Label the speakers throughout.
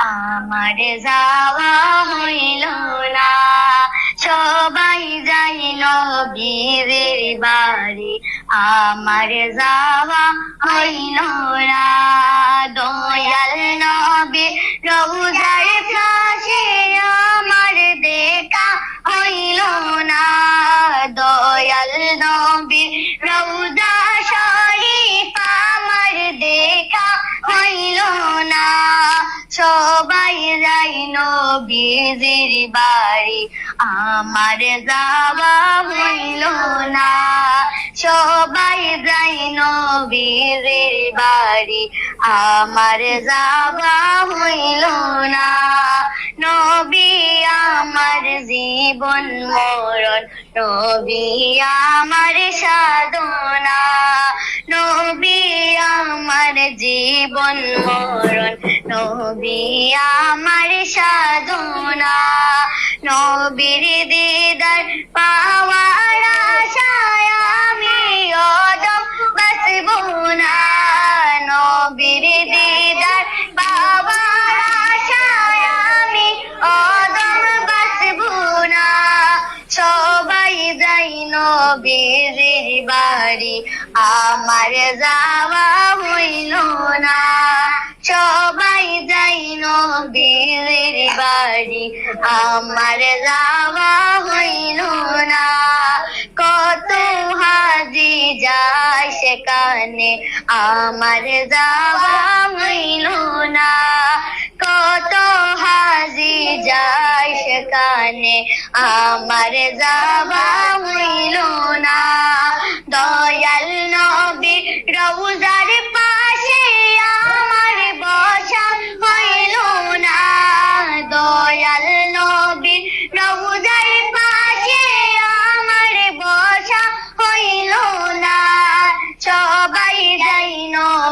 Speaker 1: আমার যাওয়া হইল না। সবাই যাই নবীর বাড়ি। আমার যাওয়া হইল না। দয়াল নবী, রোজার নবীজির বাড়ি, আমার যাওয়া হইল না। সবাই যাই নবীজির বাড়ি, আমার যাওয়া হইল না। নবী আমার জীবন মরণ, নবী আমার সাধনা। নবী আমার জীবন মরণ। নবী আমার সাধনা, নবীর দিদার পাওয়ার আশায় আমি অদম বাসব না নবীর দিদার পাওয়ার আশায় আমি অদম বাসব না সবাই যাই নবীর বাড়ি, আমার যাওয়া হইল না। সবাই যাই নবীর বাড়ি। আমার যাওয়া হইল না। কত হাজি যায় সেখানে। আমার যাওয়া হইল না। কত হাজি যায় সেখানে। আমার যাওয়া হইল না।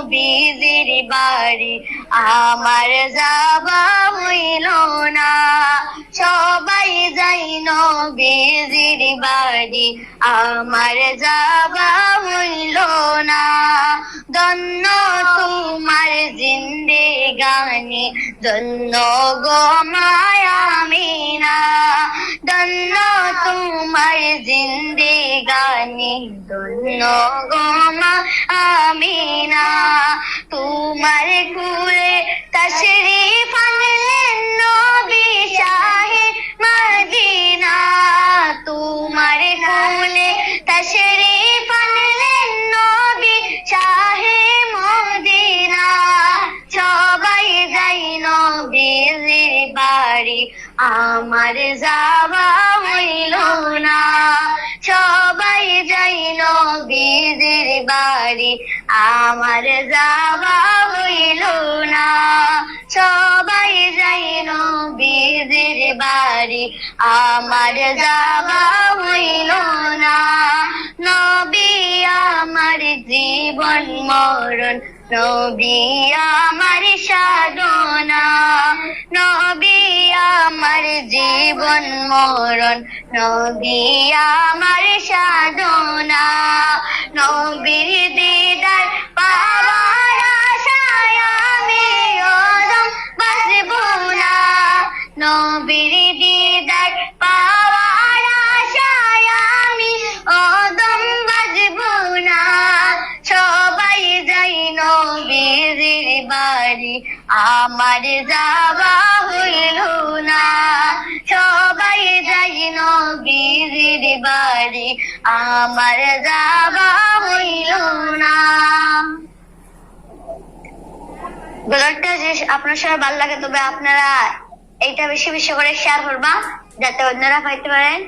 Speaker 1: নবীজির বাড়ি, আমার যাওয়া হইল না। সবাই যাই নবীজির বাড়ি, আমার যাওয়া হইল না। ধন্য তোমার জিন্দেগানি ধন্য গো মায়ামিনা ধন্য তোমার জিন্দেগানি ধন্য আমিনা। তোমার কুলে তশরি আনলেন নবী শাহে মদিনা। তোমার কুলে তশরিফ বাড়ি, আমার যাওয়া হইল না। সবাই যাই নবীর বাড়ি, আমার যাওয়া হইল না। সবাই যাই নবীর বাড়ি, আমার যাওয়া হইল না। নবী আমার জীবন মরণ নবী আমার সাধনা নবী আমার জীবন মরণ নবী আমার সাধনা নবীর আমার যাওয়া হইল না। সবাই যাই নবীর বাড়ি, আমার যাওয়া হইল না। ব্লগটা যে আপনার সবাই ভালো লাগে, তবে আপনারা এইটা বেশি বেশি করে শেয়ার করবা, যাতে অন্যরা পাইতে পারেন।